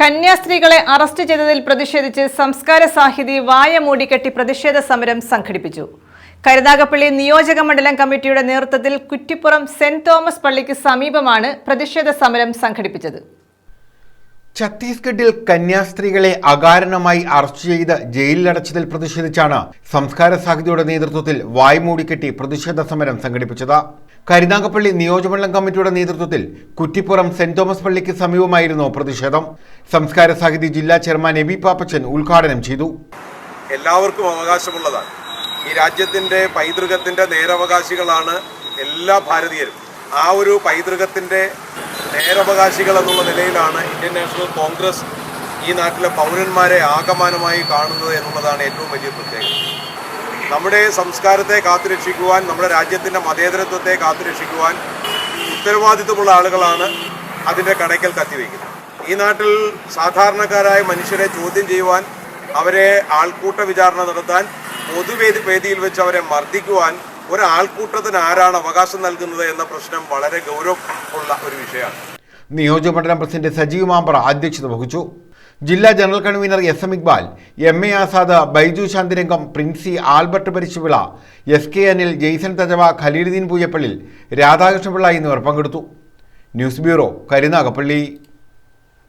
കന്യാസ്ത്രീകളെ arrest ചെയ്തതിൽ പ്രതിഷേധിച്ച് സംസ്കാര സാഹിതി വായ മൂടിക്കെട്ടി പ്രതിഷേധ സമരം സംഘടിപ്പിച്ചു. കരുനാഗപ്പള്ളി നിയോജക മണ്ഡലം കമ്മിറ്റിയുടെ നേതൃത്വത്തിൽ കുറ്റിപ്പുറം സെന്റ് തോമസ് പള്ളിക്ക് സമീപമാണ് പ്രതിഷേധ സമരം സംഘടിപ്പിച്ചത്. ഛത്തീസ്ഗഡിൽ കന്യാസ്ത്രീകളെ അകാരണമായി അറസ്റ്റ് ചെയ്ത് ജയിലിലടച്ചതിൽ പ്രതിഷേധിച്ചാണ് സംസ്കാര സാഹിതിയുടെ നേതൃത്വത്തിൽ വായ്മൂടിക്കെട്ടി പ്രതിഷേധ സമരം സംഘടിപ്പിച്ചത്. കരുനാഗപ്പള്ളി നിയോജകമണ്ഡലം കമ്മിറ്റിയുടെ നേതൃത്വത്തിൽ കുറ്റിപ്പുറം സെന്റ് തോമസ് പള്ളിക്ക് സമീപമായിരുന്നു പ്രതിഷേധം. സംസ്കാര സാഹിതി ജില്ലാ ചെയർമാൻ എബി പാപ്പച്ചൻ ഉദ്ഘാടനം ചെയ്തു. എല്ലാവർക്കും അവകാശമുള്ളതാണ്. ഈ രാജ്യത്തിന്റെ പൈതൃകത്തിന്റെ നേരവകാശികളാണ് എല്ലാ ഭാരതീയരും. ആ ഒരു പൈതൃകത്തിന്റെ നേരവകാശികൾ എന്നുള്ള നിലയിലാണ് ഇന്ത്യൻ നാഷണൽ കോൺഗ്രസ് ഈ നാട്ടിലെ പൗരന്മാരെ ആകമാനമായി കാണുന്നത് എന്നുള്ളതാണ് ഏറ്റവും വലിയ പ്രത്യേകത. നമ്മുടെ സംസ്കാരത്തെ കാത്തുരക്ഷിക്കുവാൻ നമ്മുടെ രാജ്യത്തിന്റെ മതേതരത്വത്തെ കാത്തുരക്ഷിക്കുവാൻ ഉത്തരവാദിത്വമുള്ള ആളുകളാണ് അതിന്റെ കടയ്ക്കൽ കത്തിവയ്ക്കുന്നത് ഈ നാട്ടിൽ സാധാരണക്കാരായ മനുഷ്യരെ ചോദ്യം ചെയ്യുവാൻ അവരെ ആൾക്കൂട്ട വിചാരണ നടത്താൻ പൊതുവേദി വേദിയിൽ വെച്ച് അവരെ മർദ്ദിക്കുവാൻ ഒരാൾക്കൂട്ടത്തിന് ആരാണ് അവകാശം നൽകുന്നത് എന്ന പ്രശ്നം വളരെ ഗൗരവമുള്ള ഒരു വിഷയമാണ്. നിയോജകമണ്ഡലം പ്രസിഡന്റ് സജീവ് മാമ്പറ അധ്യക്ഷത വഹിച്ചു. ജില്ലാ general convener S M Iqbal M A Azad Baiju Shanthirangam Princy Albert Parishuvila S K Anil Jaison തജവ Khaleeluddin Pooyappallil Radhakrishnapillai എന്നിവർ പങ്കെടുത്തു. News bureau Karunagappally.